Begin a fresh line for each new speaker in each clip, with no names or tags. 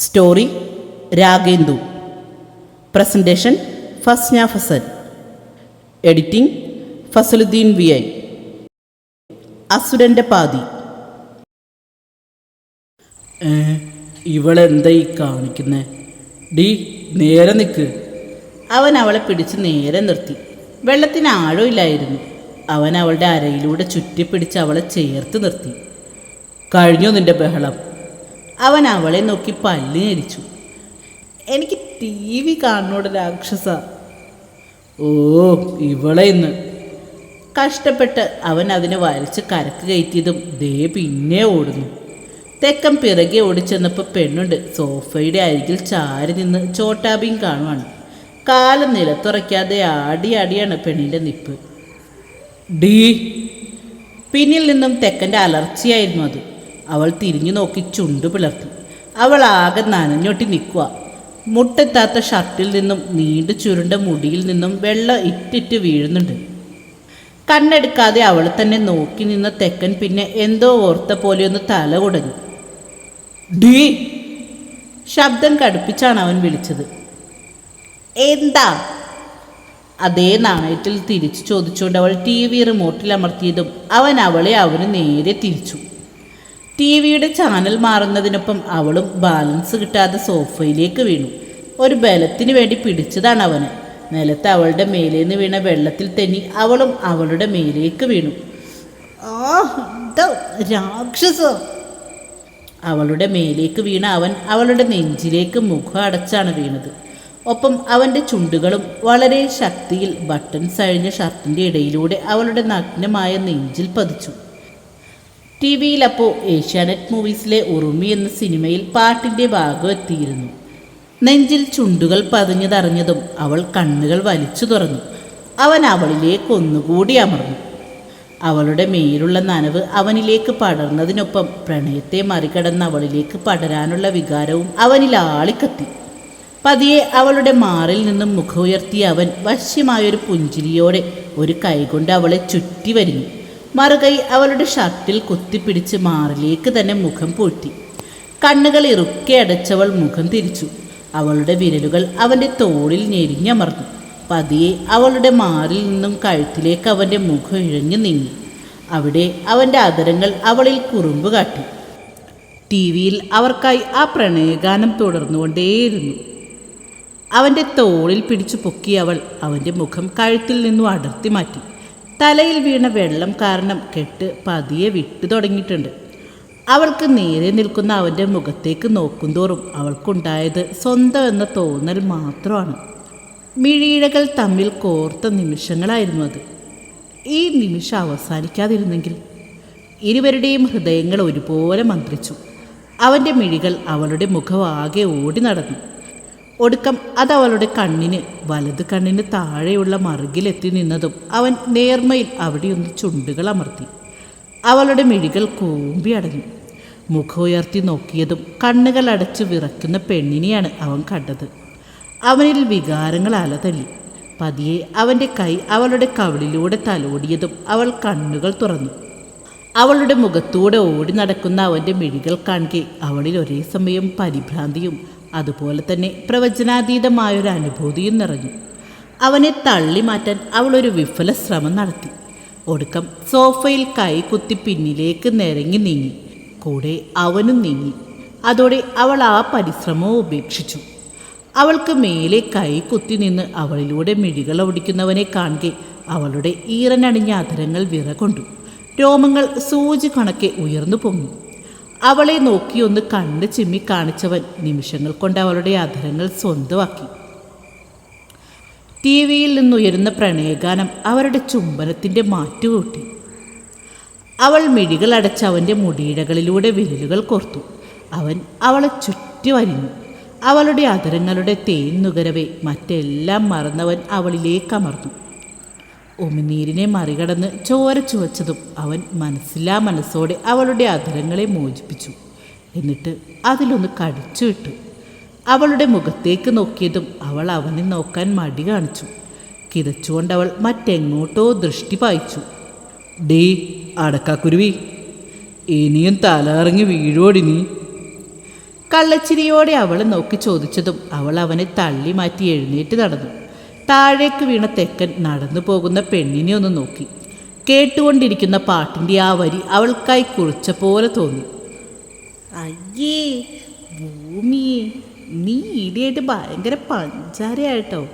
Story Ragendu. Presentation Fasna Fasal. Editing Fasaluddeen V I. അസുരന്റെ പാതി. ഇവളെന്താ ഈ കാണിക്കുന്നേ? ഡി നേരെ നിൽക്ക് അവൻ അവളെ പിടിച്ച് നേരെ നിർത്തി. വെള്ളത്തിന് ആഴമില്ലായിരുന്നു അവൻ അവളുടെ അരയിലൂടെ ചുറ്റിപ്പിടിച്ച് അവളെ ചേർത്ത് നിർത്തി. കഴിഞ്ഞു നിന്റെ ബഹളം? അവൻ അവളെ നോക്കി പല്ല് ഞെരിച്ചു. എനിക്ക് ടി വി കാണുന്നോട് രാക്ഷസ. ഓ ഇവളെ ഇന്ന്. കഷ്ടപ്പെട്ട് അവൻ അതിനെ വലിച്ച് കരക്ക് കയറ്റിയതും ദേ പിന്നെ ഓടുന്നു. തെക്കം പിറകെ ഓടിച്ചെന്നപ്പോൾ പെണ്ണുണ്ട് സോഫയുടെ അരികിൽ ചാരി നിന്ന് ചോട്ടാബിയും കാണുവാണ്. കാൽ നിലത്തുറയ്ക്കാതെ ആടി ആടിയാണ് പെണ്ണിന്റെ നിപ്പ്. ഡി. പിന്നിൽ നിന്നും തെക്കന്റെ അലർച്ചയായിരുന്നു അത്. അവൾ തിരിഞ്ഞു നോക്കി ചുണ്ടു പിളർത്തി. അവൾ ആകെ നനഞ്ഞൊട്ടി നിൽക്കുക മുട്ടെത്താത്ത ഷർട്ടിൽ നിന്നും നീണ്ടു ചുരുണ്ട മുടിയിൽ നിന്നും വെള്ളം ഇറ്റിറ്റ് വീഴുന്നുണ്ട്. കണ്ണെടുക്കാതെ അവൾ തന്നെ നോക്കി നിന്ന തെക്കൻ പിന്നെ എന്തോ ഓർത്ത പോലെ ഒന്ന് തല കുടഞ്ഞു. ഡീ. ശബ്ദം കടുപ്പിച്ചാണ് അവൻ വിളിച്ചത്. എന്താ? അതേ നാണയത്തിൽ തിരിച്ചു ചോദിച്ചുകൊണ്ട് അവൾ ടി വി റിമോട്ടിൽ അമർത്തിയതും അവൻ അവളെ അവന് നേരെ തിരിച്ചു. ടി വിയുടെ ചാനൽ മാറുന്നതിനൊപ്പം അവളും ബാലൻസ് കിട്ടാതെ സോഫയിലേക്ക് വീണു. ഒരു ബലത്തിന് വേണ്ടി പിടിച്ചതാണ് അവന്. നിലത്ത് അവളുടെ മേലേന്ന് വീണ വെള്ളത്തിൽ തെന്നി അവളും അവളുടെ മേലേക്ക് വീണു. രാക്ഷസ? അവളുടെ മേലേക്ക് വീണ അവൻ അവളുടെ നെഞ്ചിലേക്ക് മുഖം അടച്ചാണ് വീണത്. ഒപ്പം അവന്റെ ചുണ്ടുകളും വളരെ ശക്തിയിൽ ബട്ടൺസ് അഴിഞ്ഞ ഷർട്ടിന്റെ ഇടയിലൂടെ അവളുടെ നഗ്നമായ നെഞ്ചിൽ പതിച്ചു. ടി വിയിൽ അപ്പോൾ ഏഷ്യാനെറ്റ് മൂവീസിലെ ഉറുമി എന്ന സിനിമയിൽ പാട്ടിന്റെ ഭാഗം എത്തിയിരുന്നു നെഞ്ചിൽ ചുണ്ടുകൾ പതിഞ്ഞതറിഞ്ഞതും അവൾ കണ്ണുകൾ വലിച്ചു തുറന്നു. അവൻ അവളിലേക്ക് ഒന്നുകൂടി അമർന്നു. അവളുടെ മേലുള്ള നനവ് അവനിലേക്ക് പടർന്നതിനൊപ്പം പ്രണയത്തെ മറികടന്ന് അവളിലേക്ക് പടരാനുള്ള വികാരവും അവനിൽ ആളിക്കത്തി. പതിയെ അവളുടെ മാറിൽ നിന്നും മുഖമുയർത്തിയ അവൻ വശ്യമായൊരു പുഞ്ചിരിയോടെ ഒരു കൈകൊണ്ട് അവളെ ചുറ്റി വരിഞ്ഞു മറുകൈ അവളുടെ ഷർട്ടിൽ കുത്തിപ്പിടിച്ച് മാറിലേക്ക് തന്നെ മുഖം പൂഴ്ത്തി കണ്ണുകൾ ഇറുക്കി അടച്ചവൾ മുഖം തിരിച്ചു. അവളുടെ വിരലുകൾ അവന്റെ തോളിൽ ഞെരിഞ്ഞമർന്നു. പതിയെ അവളുടെ മാറിൽ നിന്നും കഴുത്തിലേക്ക് അവന്റെ മുഖം ഇഴഞ്ഞു നീങ്ങി. അവിടെ അവന്റെ അതരങ്ങൾ അവളിൽ കുറുമ്പ് കാട്ടി. ടി വിയിൽ അവർക്കായി ആ പ്രണയഗാനം തുടർന്നുകൊണ്ടേയിരുന്നു. അവന്റെ തോളിൽ പിടിച്ചു പൊക്കി അവൾ അവന്റെ മുഖം കഴുത്തിൽ നിന്നും അടർത്തി മാറ്റി. തലയിൽ വീണ വെള്ളം കാരണം കെട്ട് പതിയെ വിട്ടു തുടങ്ങിയിട്ടുണ്ട്. അവൾക്ക് നേരെ നിൽക്കുന്ന അവന്റെ മുഖത്തേക്ക് നോക്കുന്തോറും അവൾക്കുണ്ടായത് സ്വന്തം എന്ന തോന്നൽ മാത്രമാണ്. മിഴിയിഴകൾ തമ്മിൽ കോർത്ത നിമിഷങ്ങളായിരുന്നു അത്. ഈ നിമിഷം അവസാനിക്കാതിരുന്നെങ്കിൽ ഇരുവരുടെയും ഹൃദയങ്ങൾ ഒരുപോലെ മന്ത്രിച്ചു. അവന്റെ മിഴികൾ അവളുടെ മുഖമാകെ ഓടി നടന്നു. ഒടുക്കം അത് അവളുടെ കണ്ണിന് വലത് കണ്ണിന് താഴെയുള്ള മറുകിലെത്തി നിന്നതും അവൻ നേർമയിൽ അവിടെയൊന്ന് ചുണ്ടുകൾ അമർത്തി. അവളുടെ മിഴികൾ കൂമ്പി അടഞ്ഞു. മുഖം ഉയർത്തി നോക്കിയതും കണ്ണുകൾ അടച്ച് വിറയ്ക്കുന്ന പെണ്ണിനെയാണ് അവൻ കണ്ടത്. അവനിൽ വികാരങ്ങൾ അലതള്ളി പതിയെ അവന്റെ കൈ അവളുടെ കവിളിലൂടെ തലോടിയതും അവൾ കണ്ണുകൾ തുറന്നു. അവളുടെ മുഖത്തൂടെ ഓടി നടക്കുന്ന അവന്റെ മിഴികൾ കാണുകെ അവളിൽ ഒരേ സമയം പരിഭ്രാന്തിയും അതുപോലെ തന്നെ പ്രവചനാതീതമായൊരു അനുഭൂതിയും നിറഞ്ഞു. അവനെ തള്ളി മാറ്റാൻ അവളൊരു വിഫല ശ്രമം നടത്തി. ഒടുക്കം സോഫയിൽ കൈ കുത്തി പിന്നിലേക്ക് നിരങ്ങി നീങ്ങി. കൂടെ അവനും നീങ്ങി. അതോടെ അവൾ ആ പരിശ്രമവും ഉപേക്ഷിച്ചു. അവൾക്ക് മേലെ കൈ കുത്തി നിന്ന് അവളിലൂടെ മിഴികൾ ഓടിക്കുന്നവനെ കാണുകെ അവളുടെ ഈറനണിഞ്ഞ അധരങ്ങൾ വിറകൊണ്ടു. രോമങ്ങൾ സൂചി കണക്കെ ഉയർന്നു പൊങ്ങി. അവളെ നോക്കിയൊന്ന് കണ്ണ് ചിമ്മി കാണിച്ചവൻ നിമിഷങ്ങൾ കൊണ്ട് അവളുടെ അധരങ്ങൾ സ്വന്തമാക്കി. ടി വിയിൽ നിന്നുയരുന്ന പ്രണയഗാനം അവരുടെ ചുംബനത്തിന്റെ മാറ്റുകൂട്ടി അവൾ മിഴികൾ അടച്ച് അവന്റെ മുടിയിഴകളിലൂടെ വിരലുകൾ കോർത്തു. അവൻ അവളെ ചുറ്റി വരിഞ്ഞു. അവളുടെ അതരങ്ങളുടെ തേൻ നുകരവെ മറ്റെല്ലാം മറന്നവൻ അവളിലേക്ക് അമർന്നു. ഉമിനീരിനെ മറികടന്ന് ചോര ചുവച്ചതും അവൻ മനസ്സിലാ മനസ്സോടെ അവളുടെ അധരങ്ങളെ മോചിപ്പിച്ചു. എന്നിട്ട് അതിലൊന്ന് കടിച്ചു വിട്ടു അവളുടെ മുഖത്തേക്ക് നോക്കിയതും അവൾ അവനെ നോക്കാൻ മടി കാണിച്ചു. കിതച്ചുകൊണ്ട് അവൾ മറ്റെങ്ങോട്ടോ ദൃഷ്ടി പായിച്ചു. ഡേ അടക്കാക്കുരുവി ഇനിയും തലകറങ്ങി വീഴോടി നീ? കള്ളച്ചിരിയോടെ അവളെ നോക്കി ചോദിച്ചതും അവൾ അവനെ തള്ളി മാറ്റി എഴുന്നേറ്റ് നടന്നു. താഴേക്ക് വീണ തെക്കൻ നടന്നു പോകുന്ന പെണ്ണിനെ ഒന്ന് നോക്കി. കേട്ടുകൊണ്ടിരിക്കുന്ന പാട്ടിന്റെ ആ വരി അവൾക്കായി കുറിച്ച പോലെ തോന്നി. അയ്യേ ഭൂമി നീ ഈടിയായിട്ട് ഭയങ്കര പഞ്ചാരയായിട്ടോ?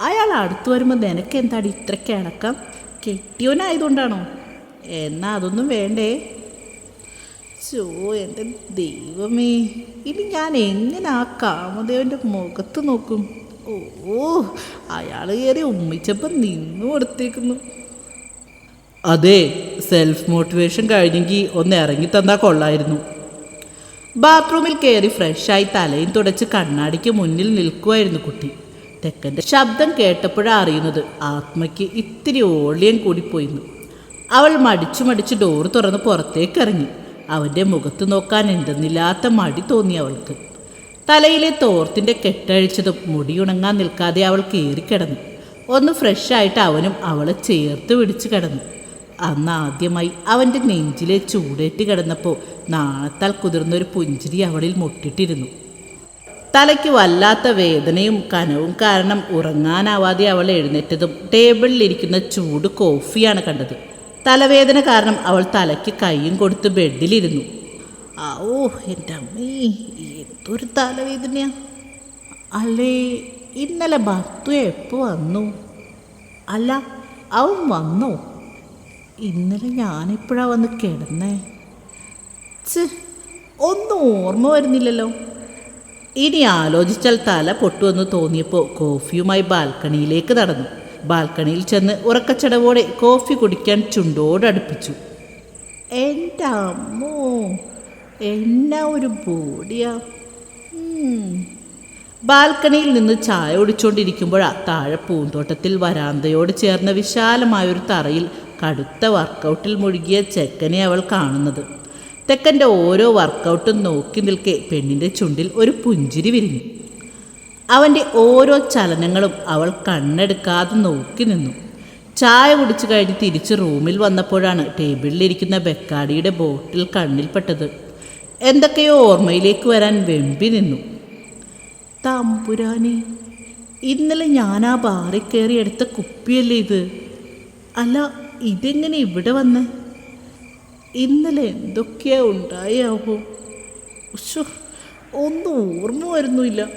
അയാൾ അടുത്ത് വരുമ്പോൾ നിനക്ക് എന്താണ് ഇത്ര കിണക്കം കെട്ടിയോനായതുകൊണ്ടാണോ? എന്നാ അതൊന്നും വേണ്ടേ. ചോ എന്റെ ദൈവമേ ഇനി ഞാൻ എങ്ങനെ ആ കാമദേവന്റെ മുഖത്ത് നോക്കും? ഓ അയാൾ കയറി ഉമ്മിച്ചപ്പം നിന്നു കൊടുത്തേക്കുന്നു അതെ സെൽഫ് മോട്ടിവേഷൻ കഴിഞ്ഞെങ്കിൽ ഒന്ന് ഇറങ്ങി തന്നാൽ കൊള്ളായിരുന്നു. ബാത്റൂമിൽ കയറി ഫ്രഷായി തലയും തുടച്ച് കണ്ണാടിക്ക് മുന്നിൽ നിൽക്കുമായിരുന്നു കുട്ടി. തെക്കന്റെ ശബ്ദം കേട്ടപ്പോഴാണ് അറിയുന്നത് ആത്മയ്ക്ക് ഇത്തിരി ഓളിയം കൂടിപ്പോയിരുന്നു അവൾ മടിച്ചു മടിച്ച് ഡോറ് തുറന്ന് പുറത്തേക്ക് ഇറങ്ങി. അവന്റെ മുഖത്ത് നോക്കാൻ എന്തെന്നില്ലാത്ത മടി തോന്നി അവൾക്ക്. തലയിലെ തോർത്തിന്റെ കെട്ടഴിച്ചതും മുടിയുണങ്ങാൻ നിൽക്കാതെ അവൾ കയറിക്കിടന്നു ഒന്ന് ഫ്രഷായിട്ട് അവനും അവളെ ചേർത്ത് പിടിച്ചു കിടന്നു. അന്ന് ആദ്യമായി അവന്റെ നെഞ്ചിലെ ചൂടേറ്റ് കിടന്നപ്പോൾ നാണത്താൽ കുതിർന്നൊരു പുഞ്ചിരി അവളിൽ മുട്ടിട്ടിരുന്നു. തലയ്ക്ക് വല്ലാത്ത വേദനയും കനവും കാരണം ഉറങ്ങാനാവാതെ അവൾ എഴുന്നേറ്റതും ടേബിളിലിരിക്കുന്ന ചൂട് കോഫിയാണ് കണ്ടത്. തലവേദന കാരണം അവൾ തലയ്ക്ക് കൈയും കൊടുത്ത് ബെഡിലിരുന്നു. ഓ എന്റെ അമ്മേ എന്തൊരു തലവേദനയാ. അല്ലേ ഇന്നലെ ഭർത്തു എപ്പോൾ വന്നു? അല്ല അവൻ വന്നോ. ഇന്നലെ ഞാനെപ്പോഴാ വന്ന് കിടന്നേ. ഒന്നും ഓർമ്മ വരുന്നില്ലല്ലോ. ഇനി ആലോചിച്ചാൽ തല പൊട്ടുവെന്ന് തോന്നിയപ്പോൾ കോഫിയുമായി ബാൽക്കണിയിലേക്ക് നടന്നു. ബാൽക്കണിയിൽ ചെന്ന് ഉറക്കച്ചടവോടെ കോഫി കുടിക്കാൻ ചുണ്ടോടടുപ്പിച്ചു എന്റെ അമ്മോ എന്നാ ഒരു ബോഡിയാ. ബാൽക്കണിയിൽ നിന്ന് ചായ ഒടിച്ചുകൊണ്ടിരിക്കുമ്പോഴാ താഴെ പൂന്തോട്ടത്തിൽ വരാന്തയോട് ചേർന്ന വിശാലമായൊരു തറയിൽ കടുത്ത വർക്കൗട്ടിൽ മുഴുകിയ ചെക്കനെ അവൾ കാണുന്നത്. തെക്കന്റെ ഓരോ വർക്കൗട്ടും നോക്കി നിൽക്കെ പെണ്ണിന്റെ ചുണ്ടിൽ ഒരു പുഞ്ചിരി വിരിഞ്ഞു. അവന്റെ ഓരോ ചലനങ്ങളും അവൾ കണ്ണെടുക്കാതെ നോക്കി നിന്നു. ചായ കുടിച്ചു കഴിഞ്ഞ് തിരിച്ച് റൂമിൽ വന്നപ്പോഴാണ് ടേബിളിലിരിക്കുന്ന ബെക്കാടിയുടെ ബോട്ടിൽ കണ്ണിൽപ്പെട്ടത്. എന്തൊക്കെയോ ഓർമ്മയിലേക്ക് വരാൻ വെമ്പി നിന്നു. തമ്പുരാനെ ഇന്നലെ ഞാൻ ആ ബാറിൽ കയറി എടുത്ത കുപ്പിയല്ലേ ഇത്? അല്ല ഇതെങ്ങനെ ഇവിടെ വന്ന്? ഇന്നലെ എന്തൊക്കെയാ ഉണ്ടായാവോ? ഒന്നും ഓർമ്മ വരുന്നില്ല.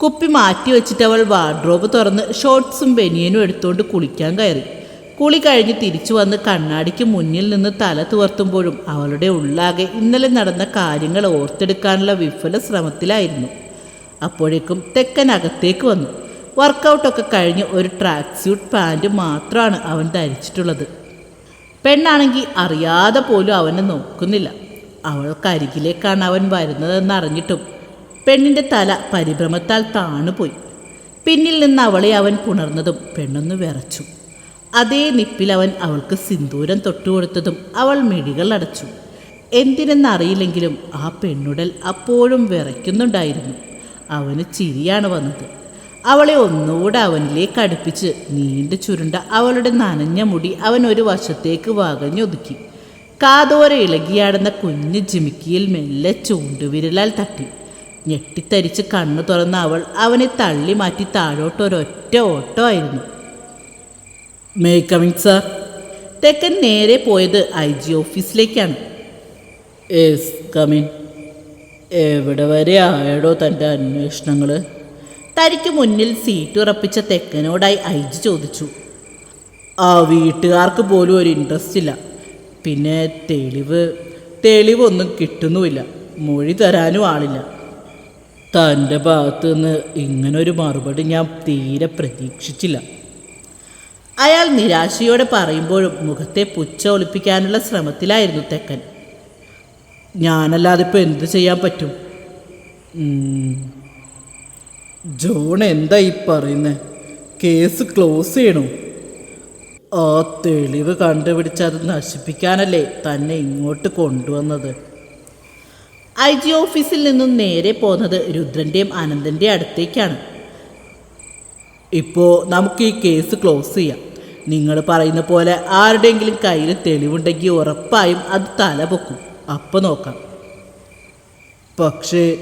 കുപ്പി മാറ്റി വെച്ചിട്ട് അവൾ വാർഡ്രോബ് തുറന്ന് ഷോർട്ട്സും ബനിയനും എടുത്തുകൊണ്ട് കുളിക്കാൻ കയറി. കുളി കഴിഞ്ഞ് തിരിച്ചു വന്ന് കണ്ണാടിക്ക് മുന്നിൽ നിന്ന് തല തുവർത്തുമ്പോഴും അവളുടെ ഉള്ളാകെ ഇന്നലെ നടന്ന കാര്യങ്ങൾ ഓർത്തെടുക്കാനുള്ള വിഫല ശ്രമത്തിലായിരുന്നു അപ്പോഴേക്കും തെക്കൻ അകത്തേക്ക് വന്നു വർക്കൗട്ടൊക്കെ കഴിഞ്ഞ് ഒരു ട്രാക്ക് സ്യൂട്ട് പാന്റ് മാത്രമാണ് അവൻ ധരിച്ചിട്ടുള്ളത്. പെണ്ണാണെങ്കിൽ അറിയാതെ പോലും അവനെ നോക്കുന്നില്ല. അവൾക്കരികിലേക്കാണ് അവൻ വരുന്നതെന്ന് അറിഞ്ഞിട്ടും പെണ്ണിന്റെ തല പരിഭ്രമത്താൽ താണുപോയി. പിന്നിൽ നിന്ന് അവളെ അവൻ പുണർന്നതും പെണ്ണൊന്ന് വിറച്ചു. അതേ നിപ്പിൽ അവൻ അവൾക്ക് സിന്ദൂരം തൊട്ടുകൊടുത്തതും അവൾ മിഴികൾ അടച്ചു. എന്തിനെന്നറിയില്ലെങ്കിലും ആ പെണ്ണുടൽ അപ്പോഴും വിറയ്ക്കുന്നുണ്ടായിരുന്നു. അവന് ചിരിയാണ് വന്നത്. അവളെ ഒന്നുകൂടെ അവനിലേക്ക് അടുപ്പിച്ച് നീണ്ടു ചുരുണ്ട അവളുടെ നനഞ്ഞ മുടി അവൻ ഒരു വശത്തേക്ക് വകഞ്ഞൊതുക്കി. കാതോര ഇളകിയാടുന്ന കുഞ്ഞു ജിമിക്കിയിൽ മെല്ലെ ചൂണ്ടുവിരലാൽ തട്ടി. ഞെട്ടിത്തരിച്ച് കണ്ണു തുറന്ന അവൾ അവനെ തള്ളി മാറ്റി താഴോട്ടൊരൊറ്റ ഓട്ടോ ആയിരുന്നു. മേ കമ്മിങ് സാർ തെക്കൻ നേരെ പോയത് ഐ ജി ഓഫീസിലേക്കാണ്. യെസ് കമിൻ എവിടെ വരെ ആയടോ തന്റെ അന്വേഷണങ്ങൾ തനിക്ക് മുന്നിൽ സീറ്റ് ഉറപ്പിച്ച തെക്കനോടായി ഐജി ചോദിച്ചു. ആ വീട്ടുകാർക്ക് പോലും ഒരു ഇൻട്രസ്റ്റ് ഇല്ല. പിന്നെ തെളിവ് തെളിവൊന്നും കിട്ടുന്നുമില്ല. മൊഴി തരാനും ആളില്ല. തന്റെ ഭാഗത്തു നിന്ന് ഇങ്ങനൊരു മറുപടി ഞാൻ തീരെ പ്രതീക്ഷിച്ചില്ല. അയാൾ നിരാശയോടെ പറയുമ്പോഴും മുഖത്തെ പുച്ച ഒളിപ്പിക്കാനുള്ള ശ്രമത്തിലായിരുന്നു തെക്കൻ. ഞാനല്ലാതെ ഇപ്പോൾ എന്ത് ചെയ്യാൻ പറ്റും? ജോൺ എന്താ ഈ പറയുന്നത് കേസ് ക്ലോസ് ചെയ്യണോ. ആ തെളിവ് കണ്ടുപിടിച്ച് അത് നശിപ്പിക്കാനല്ലേ തന്നെ ഇങ്ങോട്ട് കൊണ്ടുവന്നത്? ഐ ജി ഓഫീസിൽ നിന്നും നേരെ പോകുന്നത് രുദ്രന്റെയും അനന്തന്റെയും അടുത്തേക്കാണ്. ഇപ്പോൾ നമുക്ക് ഈ കേസ് ക്ലോസ് ചെയ്യാം. നിങ്ങൾ പറയുന്ന പോലെ ആരുടെയെങ്കിലും കയ്യിൽ തെളിവുണ്ടെങ്കിൽ ഉറപ്പായും അത് തല പൊക്കും അപ്പോൾ നോക്കാം. പക്ഷേ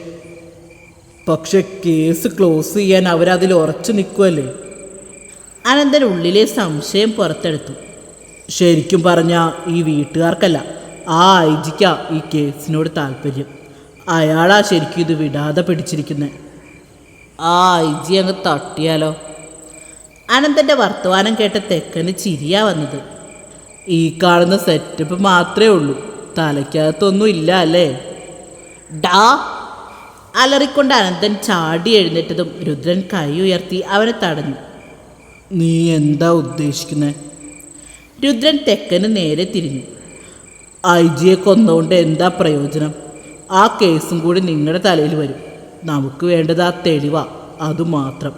പക്ഷെ കേസ് ക്ലോസ് ചെയ്യാൻ അവരതിൽ ഉറച്ചു നിൽക്കുമല്ലേ അനന്തൻ ഉള്ളിലെ സംശയം പുറത്തെടുത്തു. ശരിക്കും പറഞ്ഞാൽ ഈ വീട്ടുകാർക്കല്ല ആ ഐ ജിക്കാ ഈ കേസിനോട് താല്പര്യം. അയാളാ ശരിക്കും ഇത് വിടാതെ പിടിച്ചിരിക്കുന്നത് ആ ഐ ജി അങ്ങ് തട്ടിയാലോ? അനന്തന്റെ വർത്തമാനം കേട്ട തെക്കന് ചിരിയാ വന്നത്. ഈ കാണുന്ന സെറ്റപ്പ് മാത്രമേ ഉള്ളൂ. തലയ്ക്കകത്തൊന്നും ഇല്ല അല്ലേ? ഡാ അലറിക്കൊണ്ട് അനന്തൻ ചാടി എഴുന്നേറ്റതും രുദ്രൻ കൈ ഉയർത്തി അവനെ തടഞ്ഞു. നീ എന്താ ഉദ്ദേശിക്കുന്നത് രുദ്രൻ തെക്കന് നേരെ തിരിഞ്ഞു. ഐ ജിയെ കൊന്നുകൊണ്ട് എന്താ പ്രയോജനം? ആ കേസും കൂടി നിങ്ങളുടെ തലയിൽ വരും. നമുക്ക് വേണ്ടത് ആ തെളിവാ അതുമാത്രം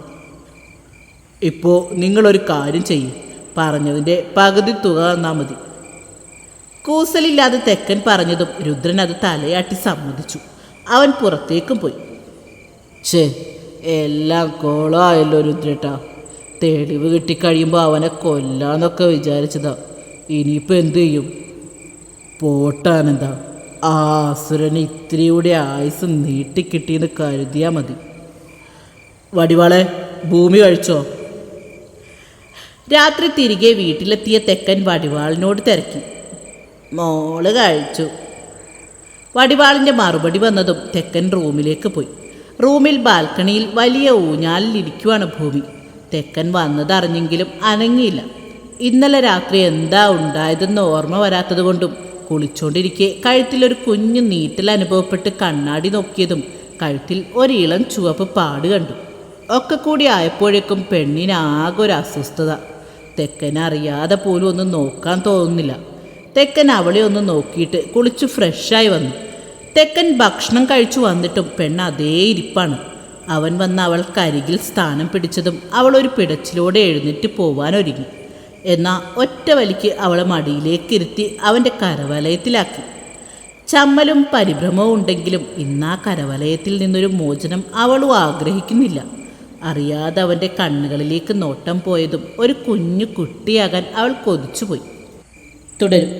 ഇപ്പോൾ നിങ്ങളൊരു കാര്യം ചെയ്യും. പറഞ്ഞതിന്റെ പകുതി തുക തന്നാൽ മതി. കൂസലില്ലാതെ തെക്കൻ പറഞ്ഞതും രുദ്രൻ അത് തലയാട്ടി സമ്മതിച്ചു. അവൻ പുറത്തേക്കും പോയി. ഛേ എല്ലാം കോളമായല്ലോ രുദ്രേട്ടാ. തെളിവ് കിട്ടിക്കഴിയുമ്പോൾ അവനെ കൊല്ലാന്നൊക്കെ വിചാരിച്ചതാ. ഇനിയിപ്പോൾ എന്തു ചെയ്യും? പോട്ടാനെന്താ? ആ അസുരന് ആയുസ് നീട്ടിക്കിട്ടിയെന്ന് കരുതിയാൽ മതി. വടിവാളെ ഭൂമി കഴിച്ചോ? രാത്രി തിരികെ വീട്ടിലെത്തിയ തെക്കൻ വടിവാളിനോട് തിരക്കി. മോൾ കഴിച്ചു. വടിവാളിന്റെ മറുപടി വന്നതും തെക്കൻ റൂമിലേക്ക് പോയി. റൂമിൽ ബാൽക്കണിയിൽ വലിയ ഊഞ്ഞാലിലിരിക്കുവാണ് ഭൂമി. തെക്കൻ വന്നതറിഞ്ഞെങ്കിലും അനങ്ങിയില്ല. ഇന്നലെ രാത്രി എന്താ ഉണ്ടായതെന്ന് ഓർമ്മ വരാത്തതുകൊണ്ടും കുളിച്ചോണ്ടിരിക്കെ കഴുത്തിലൊരു കുഞ്ഞു നീറ്റൽ അനുഭവപ്പെട്ട് കണ്ണാടി നോക്കിയതും കഴുത്തിൽ ഒരിളം ചുവപ്പ് പാട് കണ്ടു. ഒക്കെ കൂടി ആയപ്പോഴേക്കും പെണ്ണിന് ഒരു അസ്വസ്ഥത. തെക്കൻ അറിയാതെ പോലും ഒന്നും നോക്കാൻ തോന്നുന്നില്ല. തെക്കൻ അവളെ ഒന്ന് നോക്കിയിട്ട് കുളിച്ച് ഫ്രഷായി വന്നു. തെക്കൻ ഭക്ഷണം കഴിച്ചു വന്നിട്ടും പെണ്ണ് അതേ ഇരിപ്പാണ്. അവൻ വന്ന് അവൾക്കരികിൽ സ്ഥാനം പിടിച്ചതും അവൾ ഒരു പിടച്ചിലൂടെ എഴുന്നേറ്റ് പോവാനൊരുങ്ങി. എന്നാൽ ഒറ്റ വലിക്ക് അവളെ മടിയിലേക്ക് ഇരുത്തി അവന്റെ കരവലയത്തിലാക്കി. ചമ്മലും പരിഭ്രമവും ഉണ്ടെങ്കിലും ഇന്നാ കരവലയത്തിൽ നിന്നൊരു മോചനം അവളും ആഗ്രഹിക്കുന്നില്ല. അറിയാതെ അവന്റെ കണ്ണുകളിലേക്ക് നോട്ടം പോയതും ഒരു കുഞ്ഞു കുട്ടിയാകാൻ അവൾ കൊതിച്ചുപോയി. തുടരും